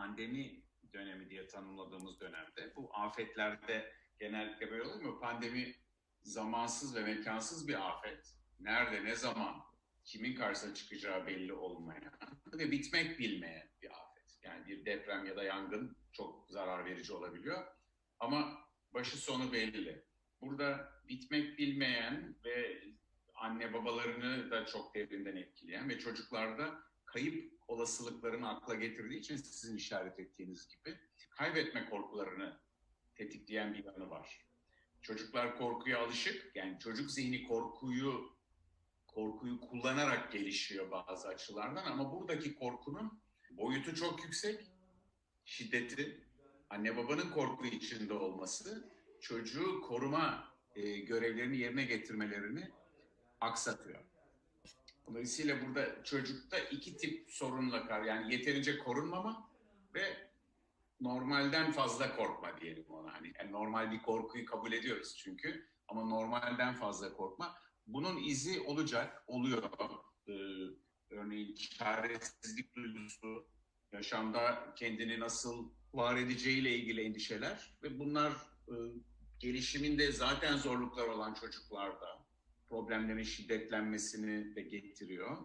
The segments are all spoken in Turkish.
pandemi dönemi diye tanımladığımız dönemde bu afetlerde genellikle böyle mu? Pandemi zamansız ve mekansız bir afet. Nerede, ne zaman, kimin karşısına çıkacağı belli olmayan ve bitmek bilmeyen bir afet. Yani bir deprem ya da yangın çok zarar verici olabiliyor. Ama başı sonu belli. Burada bitmek bilmeyen ve anne babalarını da çok derinden etkileyen ve çocuklarda kayıp olasılıklarını akla getirdiği için sizin işaret ettiğiniz gibi kaybetme korkularını tetikleyen bir yanı var. Çocuklar korkuya alışık. Yani çocuk zihni korkuyu korkuyu kullanarak gelişiyor bazı açılardan ama buradaki korkunun boyutu çok yüksek. Şiddeti, anne babanın korku içinde olması çocuğu koruma e, görevlerini yerine getirmelerini aksatıyor. Dolayısıyla burada çocukta iki tip sorunla kar. Yani yeterince korunmama ve normalden fazla korkma diyelim ona. Hani yani normal bir korkuyu kabul ediyoruz çünkü ama normalden fazla korkma. Bunun izi olacak, oluyor. Ee, örneğin çaresizlik duygusu, yaşamda kendini nasıl var edeceğiyle ilgili endişeler ve bunlar e, gelişiminde zaten zorluklar olan çocuklarda problemlerin şiddetlenmesini de getiriyor.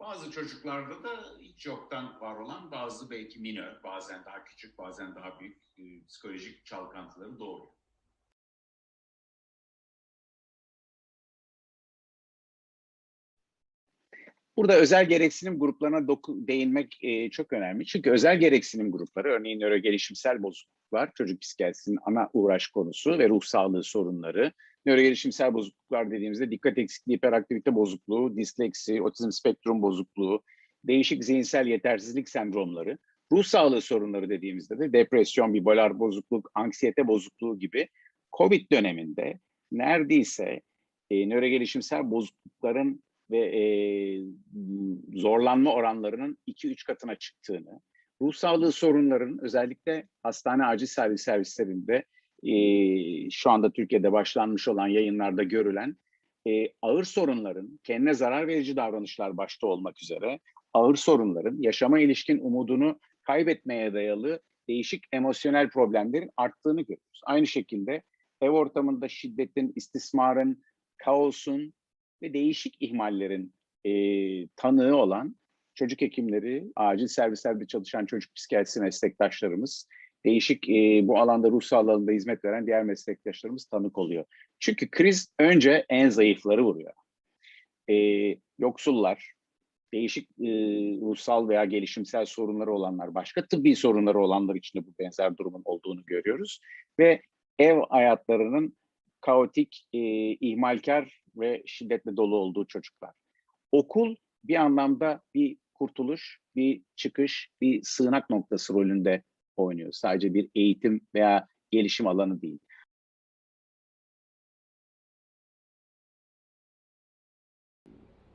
Bazı çocuklarda da hiç yoktan var olan bazı belki minör, bazen daha küçük, bazen daha büyük e, psikolojik çalkantıları doğuruyor. Burada özel gereksinim gruplarına doku- değinmek e, çok önemli. Çünkü özel gereksinim grupları, örneğin nöro gelişimsel bozukluklar, çocuk psikiyatrisinin ana uğraş konusu ve ruh sağlığı sorunları. Nöro gelişimsel bozukluklar dediğimizde dikkat eksikliği, hiperaktivite bozukluğu, disleksi, otizm spektrum bozukluğu, değişik zihinsel yetersizlik sendromları. Ruh sağlığı sorunları dediğimizde de depresyon, bipolar bozukluk, anksiyete bozukluğu gibi COVID döneminde neredeyse e, nöro gelişimsel bozuklukların ve e, zorlanma oranlarının 2-3 katına çıktığını, ruh sağlığı sorunların özellikle hastane acil servis servislerinde e, şu anda Türkiye'de başlanmış olan yayınlarda görülen e, ağır sorunların, kendine zarar verici davranışlar başta olmak üzere ağır sorunların, yaşama ilişkin umudunu kaybetmeye dayalı değişik emosyonel problemlerin arttığını görüyoruz. Aynı şekilde ev ortamında şiddetin, istismarın, kaosun ve değişik ihmallerin e, tanığı olan çocuk hekimleri, acil servislerde çalışan çocuk psikiyatrisi meslektaşlarımız, değişik e, bu alanda ruh sağlığı alanında hizmet veren diğer meslektaşlarımız tanık oluyor. Çünkü kriz önce en zayıfları vuruyor. E, yoksullar, değişik e, ruhsal veya gelişimsel sorunları olanlar, başka tıbbi sorunları olanlar için de bu benzer durumun olduğunu görüyoruz. Ve ev hayatlarının kaotik, e, ihmalkar ve şiddetle dolu olduğu çocuklar. Okul bir anlamda bir kurtuluş, bir çıkış, bir sığınak noktası rolünde oynuyor. Sadece bir eğitim veya gelişim alanı değil.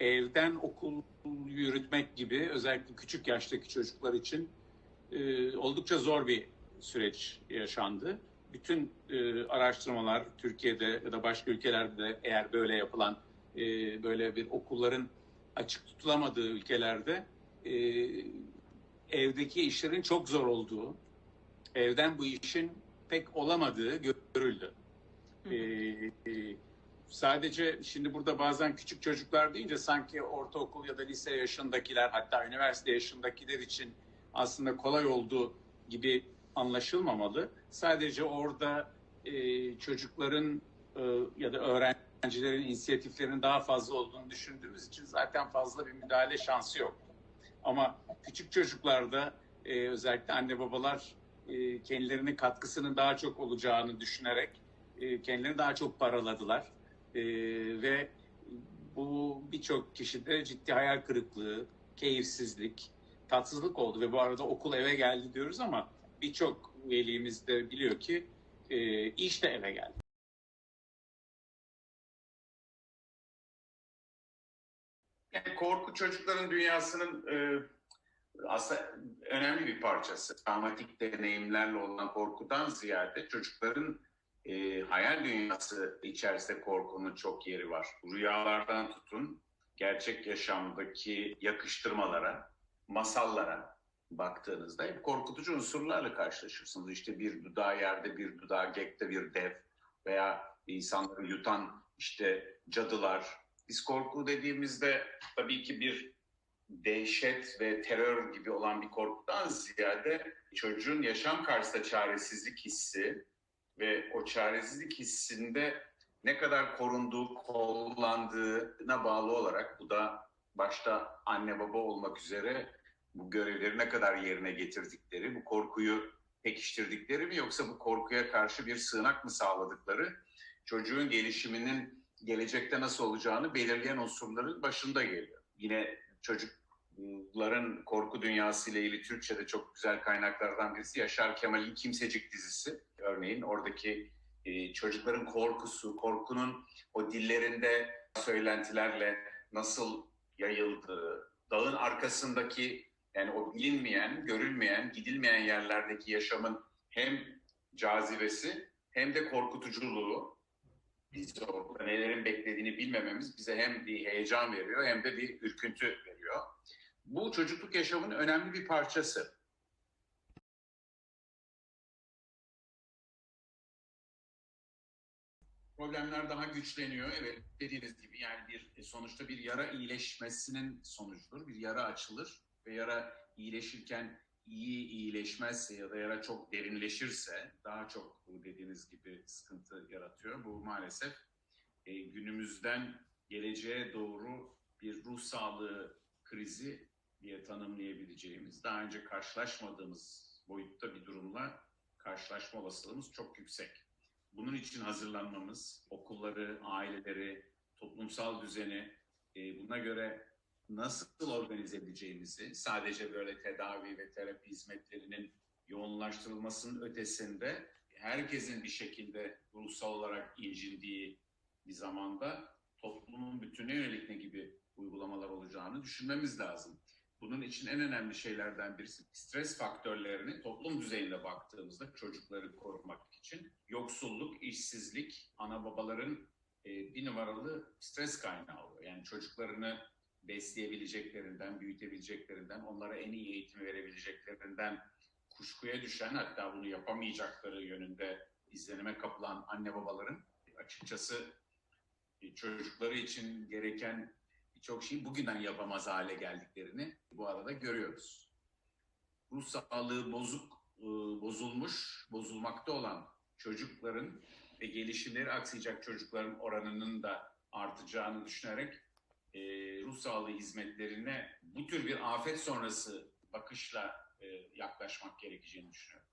evden okul yürütmek gibi özellikle küçük yaştaki çocuklar için e, oldukça zor bir süreç yaşandı. Bütün e, araştırmalar Türkiye'de ya da başka ülkelerde de eğer böyle yapılan e, böyle bir okulların açık tutulamadığı ülkelerde e, evdeki işlerin çok zor olduğu, evden bu işin pek olamadığı görüldü. E, e, sadece şimdi burada bazen küçük çocuklar deyince sanki ortaokul ya da lise yaşındakiler hatta üniversite yaşındakiler için aslında kolay olduğu gibi anlaşılmamalı. Sadece orada e, çocukların e, ya da öğrencilerin inisiyatiflerinin daha fazla olduğunu düşündüğümüz için zaten fazla bir müdahale şansı yok. Ama küçük çocuklarda e, özellikle anne babalar e, kendilerinin katkısının daha çok olacağını düşünerek e, kendilerini daha çok paraladılar. E, ve bu birçok kişide ciddi hayal kırıklığı, keyifsizlik, tatsızlık oldu ve bu arada okul eve geldi diyoruz ama birçok velimiz de biliyor ki e, iş de eve geldi. Yani korku çocukların dünyasının e, aslında önemli bir parçası. Travmatik deneyimlerle olan korkudan ziyade çocukların e, hayal dünyası içerisinde korkunun çok yeri var. Rüyalardan tutun, gerçek yaşamdaki yakıştırmalara, masallara, baktığınızda hep korkutucu unsurlarla karşılaşırsınız. İşte bir dudağı yerde, bir dudağı gökte bir dev veya insanları yutan işte cadılar. Biz korku dediğimizde tabii ki bir dehşet ve terör gibi olan bir korkudan ziyade çocuğun yaşam karşısında çaresizlik hissi ve o çaresizlik hissinde ne kadar korunduğu, kollandığına bağlı olarak bu da başta anne baba olmak üzere bu görevleri ne kadar yerine getirdikleri, bu korkuyu pekiştirdikleri mi yoksa bu korkuya karşı bir sığınak mı sağladıkları çocuğun gelişiminin gelecekte nasıl olacağını belirleyen unsurların başında geliyor. Yine çocukların korku dünyası ile ilgili Türkçe'de çok güzel kaynaklardan birisi Yaşar Kemal'in Kimsecik dizisi. Örneğin oradaki e, çocukların korkusu, korkunun o dillerinde söylentilerle nasıl yayıldığı, dağın arkasındaki yani o bilinmeyen, görülmeyen, gidilmeyen yerlerdeki yaşamın hem cazibesi hem de korkutuculuğu biz orada nelerin beklediğini bilmememiz bize hem bir heyecan veriyor hem de bir ürküntü veriyor. Bu çocukluk yaşamının önemli bir parçası. Problemler daha güçleniyor. Evet dediğiniz gibi yani bir e, sonuçta bir yara iyileşmesinin sonucudur. Bir yara açılır ve yara iyileşirken iyi iyileşmezse ya da yara çok derinleşirse daha çok bu dediğiniz gibi sıkıntı yaratıyor. Bu maalesef e, günümüzden geleceğe doğru bir ruh sağlığı krizi diye tanımlayabileceğimiz, daha önce karşılaşmadığımız boyutta bir durumla karşılaşma olasılığımız çok yüksek. Bunun için hazırlanmamız, okulları, aileleri, toplumsal düzeni e, buna göre nasıl organize edeceğimizi, sadece böyle tedavi ve terapi hizmetlerinin yoğunlaştırılmasının ötesinde herkesin bir şekilde ruhsal olarak incindiği bir zamanda toplumun bütüne yönelik ne gibi uygulamalar olacağını düşünmemiz lazım. Bunun için en önemli şeylerden birisi stres faktörlerini toplum düzeyinde baktığımızda çocukları korumak için yoksulluk, işsizlik, ana babaların e, bir numaralı stres kaynağı oluyor. Yani çocuklarını besleyebileceklerinden, büyütebileceklerinden, onlara en iyi eğitimi verebileceklerinden kuşkuya düşen hatta bunu yapamayacakları yönünde izlenime kapılan anne babaların açıkçası e, çocukları için gereken birçok şeyi bugünden yapamaz hale geldiklerini bu arada görüyoruz. Ruh sağlığı bozuk, e, bozulmuş, bozulmakta olan çocukların ve gelişimleri aksayacak çocukların oranının da artacağını düşünerek e, ruh sağlığı hizmetlerine bu tür bir afet sonrası bakışla e, yaklaşmak gerekeceğini düşünüyorum.